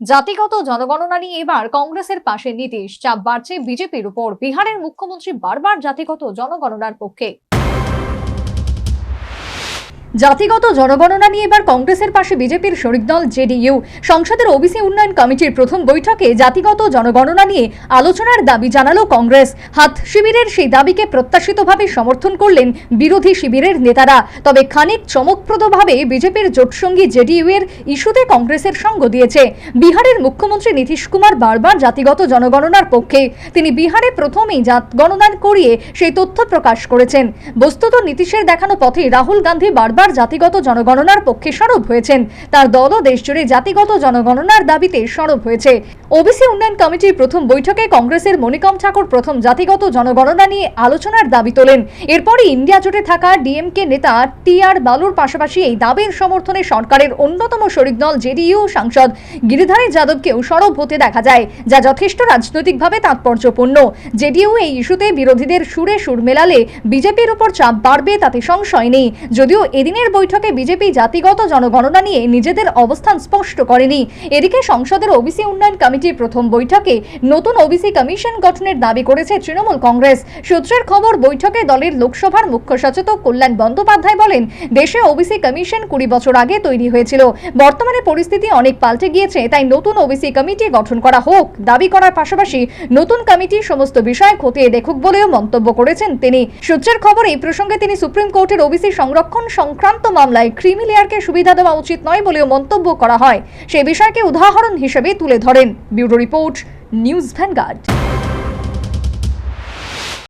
জাতিগত জনগণনা নিয়ে এবার কংগ্রেসের পাশে নীতিশ। চাপ বাড়ছে বিজেপির উপর। বিহারের মুখ্যমন্ত্রী বারবার জাতিগত জনগণনার পক্ষে। জাতিগত জনগণনা নিয়ে এবার কংগ্রেসের পাশে বিজেপির শরিক দল জেডিইউ। সংসদের ওবিসি উন্নয়ন কমিটির প্রথম বৈঠকে জাতিগত জনগণনা নিয়ে আলোচনার দাবি জানালো কংগ্রেস। হাত শিবিরের সেই দাবিকে প্রত্যাশিতভাবে সমর্থন করলেন বিরোধী শিবিরের নেতারা। তবে খানিক চমকপ্রদভাবে বিজেপির জোটসঙ্গী জেডিইউ এর ইস্যুতে কংগ্রেসের সঙ্গ দিয়েছে। বিহারের মুখ্যমন্ত্রী নীতিশ কুমার বারবার জাতিগত জনগণনার পক্ষে। তিনি বিহারে প্রথমেই জাত গণনা করিয়ে সেই তথ্য প্রকাশ করেছেন। বস্তুত নীতিশের দেখানো পথে রাহুল গান্ধী বারবার জাতিগত জনগণনার পক্ষে সরব হয়েছেন। তার দলও দেশজুড়ে জাতিগত জনগণনার দাবিতে সরব হয়েছে। ওবিসি উন্নয়ন কমিটির প্রথম বৈঠকে কংগ্রেসের মণিকম ঠাকুর প্রথম জাতিগত জনগণনা নিয়ে আলোচনার দাবি তোলেন। এরপরই ইন্ডিয়া জোটে থাকা ডিএমকে নেতা টি আর বালুর পাশাপাশি এই দাবির সমর্থনে সরকারের অন্যতম শরিক দল জেডিইউ সাংসদ গিরিধারী যাদবকেও সরব হতে দেখা যায়, যা যথেষ্ট রাজনৈতিকভাবে তাৎপর্যপূর্ণ। জেডিইউ এই ইস্যুতে বিরোধীদের সুরে সুর মেলালে বিজেপির উপর চাপ বাড়বে তাতে সংশয় নেই। যদিও এদিনের বৈঠকে বিজেপি জাতিগত জনগণনা নিয়ে নিজেদের অবস্থান স্পষ্ট করেনি। এদিকে সংসদের ওবিসি উন্নয়ন কমিটির প্রথম বৈঠকে নতুন ওবিসি কমিশন গঠনের দাবি করেছে তৃণমূল কংগ্রেস। সূত্রের খবর, বৈঠকে দলের লোকসভার মুখ্য সচেতক কল্যাণ বন্দ্যোপাধ্যায় বলেন, দেশে ওবিসি কমিশন কুড়ি বছর আগে তৈরি হয়েছিল। বর্তমানে পরিস্থিতি অনেক পাল্টে গিয়েছে, তাই নতুন ওবিসি কমিটি গঠন করা হোক। দাবি করার পাশাপাশি নতুন কমিটি সমস্ত বিষয় খতিয়ে দেখুক বলেও মন্তব্য করেছেন তিনি। সূত্রের খবর, এই প্রসঙ্গে তিনি সুপ্রিম কোর্টের ওবিসি সংরক্ষণ সংক্রান্ত মামলায় ক্রিমি লেয়ারকে সুবিধা দেওয়া উচিত নয় বলেও মন্তব্য করা হয়। সেই বিষয়কে উদাহরণ হিসেবে তুলে ধরেন। Bureau report, news Vanguard.